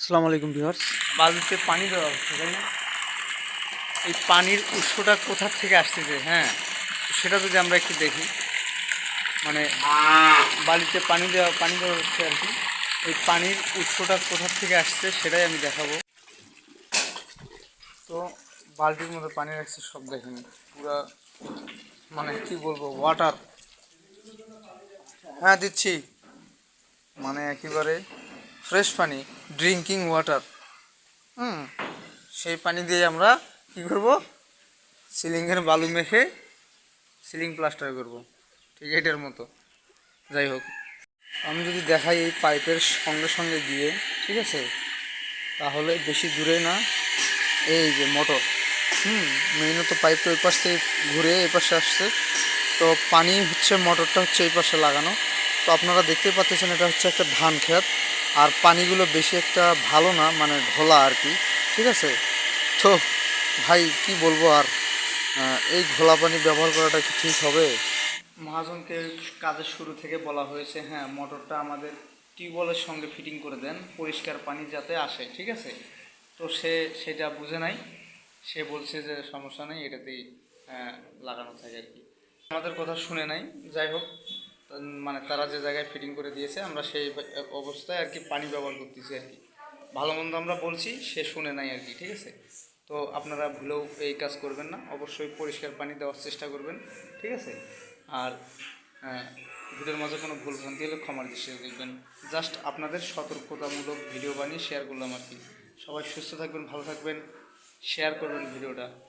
আসসালামু আলাইকুম ভিউয়ার্স। বালুতে পানি দেওয়া হচ্ছে, তাই না? এই পানির উৎসটা কোথার থেকে আসতেছে হ্যাঁ সেটা যদি আমরা একটু দেখি। মানে বালিতে পানি দেওয়া পানি দেওয়া হচ্ছে আর কি। এই পানির উৎসটা কোথার থেকে আসছে সেটাই আমি দেখাবো। তো বালতির মধ্যে পানি রাখছে, সব দেখেন, পুরা মানে কি বলব ওয়াটার হ্যাঁ দিচ্ছি। মানে একেবারে ফ্রেশ পানি ড্রিঙ্কিং ওয়াটার হুম, সেই পানি দিয়ে আমরা কী করব? সিলিংয়ের বালু মেখে সিলিং প্লাস্টার করব, ঠিক এটার মতো। যাই হোক, আমি যদি দেখাই এই পাইপের সঙ্গে সঙ্গে গিয়ে ঠিক আছে? তাহলে বেশি দূরে না, এই যে মোটর। হুম মেইনত পাইপটা ওই পাশ থেকে ঘুরে এই পাশে আসছে। তো পানি হচ্ছে, মোটরটা হচ্ছে এই পাশে লাগানো। তো আপনারা দেখতে পাচ্ছেন, এটা হচ্ছে একটা ধান ক্ষেত। আর পানিগুলো বেশি একটা ভালো না মানে ঘোলা আর কি, ঠিক আছে? তো ভাই, কি বলব আর এই ঘোলা পানি ব্যবহার করাটা কি ঠিক হবে? মহাজনকে কাজের শুরু থেকে বলা হয়েছে হ্যাঁ মোটরটা আমাদের টিউবওয়েলের সঙ্গে ফিটিং করে দেন, পরিষ্কার পানি যাতে আসে, ঠিক আছে? তো সে সেটা বুঝে নাই, সে বলছে যে সমস্যা নেই, এটাতেই লাগানো থাকে আর কি। আমাদের কথা শুনে নাই, যাই হোক মানে তারা যে জায়গায় ফিটিং করে দিয়েছে আমরা সেই অবস্থায় আর কি পানি ব্যবহার করতেছি আর কি। ভালো মন্দ আমরা বলছি সে শুনে নাই আর কি ঠিক আছে? তো আপনারা ভুলেও এই কাজ করবেন না অবশ্যই পরিষ্কার পানি দেওয়ার চেষ্টা করবেন ঠিক আছে? আর আহ, ভিডিওর মাঝে কোনো ভুল ভ্রান্তি হলে ক্ষমার দৃষ্টিতে দেখবেন। জাস্ট আপনাদের সতর্কতামূলক ভিডিও বানিয়ে শেয়ার করলাম আর কি। সবাই সুস্থ থাকবেন ভালো থাকবেন শেয়ার করবেন ভিডিওটা।